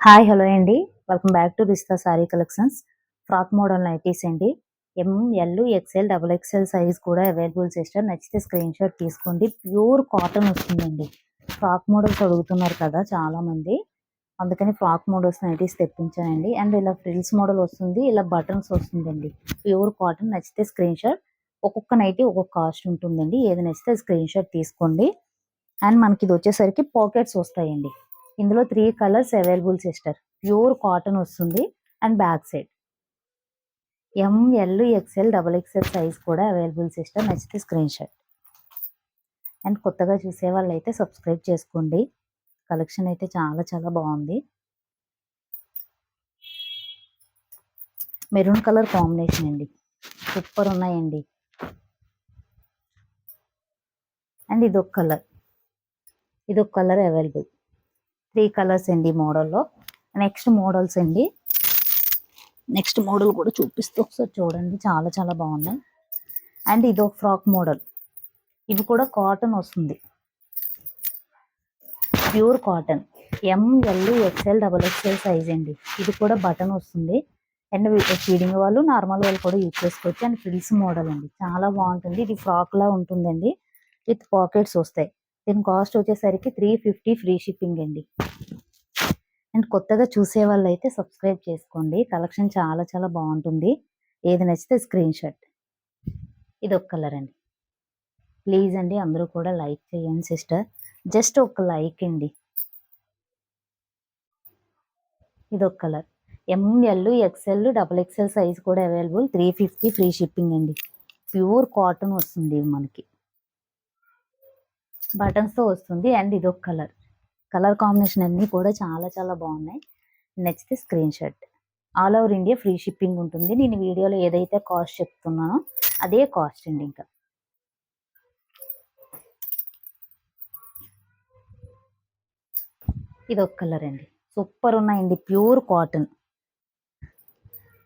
Hi hello అండి. Welcome back to Rista sari collections. Frock model nighties అండి. M L XL double XL size కూడా available sister నచ్చితే screenshot తీసుకోండి. Pure cotton వస్తుందండి. Frock models అడుగుతున్నారు కదా చాలా మంది అందుకని ఫ్రాక్ మోడల్స్ నైటీస్ తెప్పించానండి. అండ్ ఇలా ఫ్రిల్స్ మోడల్ వస్తుంది. ఇలా బటన్స్ వస్తుందండి. Pure cotton. నచ్చితే స్క్రీన్ షాట్ ఒక్కొక్క నైటీ ఒక్కొక్క కాస్ట్ ఉంటుందండి. ఏది నచ్చితే స్క్రీన్ షాట్ తీసుకోండి. అండ్ మనకి ఇది వచ్చేసరికి పాకెట్స్ వస్తాయండి. ఇందులో three colours available sister pure cotton వస్తుంది and back side M L XL double XL size కూడా అవైలబుల్ సిస్టర్ నచ్చితే స్క్రీన్ షాట్ అండ్ కొత్తగా చూసే వాళ్ళైతే సబ్స్క్రైబ్ చేసుకోండి. కలెక్షన్ అయితే చాలా చాలా బాగుంది. మెరూన్ కలర్ కాంబినేషన్ అండి. సూపర్ ఉన్నాయండి. అండ్ ఇదొక కలర్ ఇదొక కలర్ అవైలబుల్ త్రీ కలర్స్ అండి మోడల్లో. నెక్స్ట్ మోడల్స్ అండి. నెక్స్ట్ మోడల్ కూడా చూపిస్తూ ఒకసారి చూడండి. చాలా చాలా బాగున్నాయి. అండ్ ఇది ఒక ఫ్రాక్ మోడల్. ఇవి కూడా కాటన్ వస్తుంది. Pure cotton. M L XL double XL size అండి. ఇది కూడా బటన్ వస్తుంది. అండ్ ఫీడింగ్ వాళ్ళు నార్మల్ వాళ్ళు కూడా యూజ్ చేసుకోవచ్చు. అండ్ ఫ్రిల్స్ మోడల్ అండి. చాలా బాగుంటుంది. ఇది ఫ్రాక్ లా ఉంటుందండి. విత్ పాకెట్స్ వస్తాయి. దీని కాస్ట్ వచ్చేసరికి త్రీ ఫిఫ్టీ ఫ్రీ షిప్పింగ్ అండి. అండ్ కొత్తగా చూసే వాళ్ళు అయితే సబ్స్క్రైబ్ చేసుకోండి. కలెక్షన్ చాలా చాలా బాగుంటుంది. ఏది నచ్చితే స్క్రీన్ షాట్ ఇది ఒక కలర్ అండి. ప్లీజ్ అండి అందరూ కూడా లైక్ చేయండి సిస్టర్ జస్ట్ ఒక లైక్ అండి. ఇది ఒక colour M L XL double XL size కూడా available three fifty free shipping అండి. ప్యూర్ కాటన్ వస్తుంది మనకి. బటన్స్తో వస్తుంది అండ్ ఇది ఒక కలర్. కలర్ కాంబినేషన్ అన్నీ కూడా చాలా చాలా బాగున్నాయి. నచ్చితే screenshot. All over India free shipping ఉంటుంది. నేను వీడియోలో ఏదైతే కాస్ట్ చెప్తున్నానో అదే కాస్ట్ అండి ఇంకా. ఇది ఒక కలర్ అండి. సూపర్ ఉన్నాయండి ప్యూర్ కాటన్.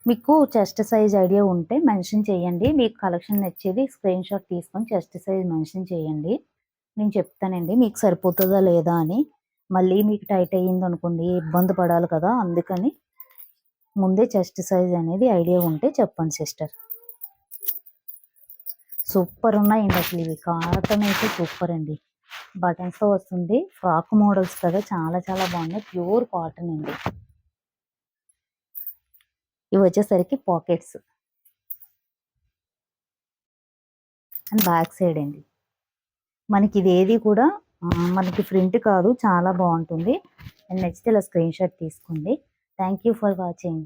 మీకు చెస్ట్ సైజ్ ఐడియా ఉంటే మెన్షన్ చేయండి. మీకు కలెక్షన్ నచ్చేది స్క్రీన్ షాట్ తీసుకొని చెస్ట్ సైజ్ మెన్షన్ చేయండి. నేను చెప్తానండి మీకు సరిపోతుందా లేదా అని. మళ్ళీ మీకు టైట్ అయ్యింది అనుకోండి ఇబ్బంది పడాలి కదా అందుకని ముందే చెస్ట్ సైజ్ అనేది ఐడియా ఉంటే చెప్పండి సిస్టర్. సూపర్ ఉన్నాయండి అసలు ఇవి. కాటన్ అయితే సూపర్ అండి. బటన్స్తో వస్తుంది ఫ్రాక్ మోడల్స్ కదా చాలా చాలా బాగున్నాయి. ప్యూర్ కాటన్ అండి. ఇవి వచ్చేసరికి పాకెట్స్. అండ్ బ్యాక్ సైడ్ అండి. మనకి ఇది ఏది కూడా మనకి ప్రింట్ కాదు చాలా బాగుంటుంది. అండ్ నెక్స్ట్ ఇలా స్క్రీన్ షాట్ తీసుకోండి. Thank you for watching.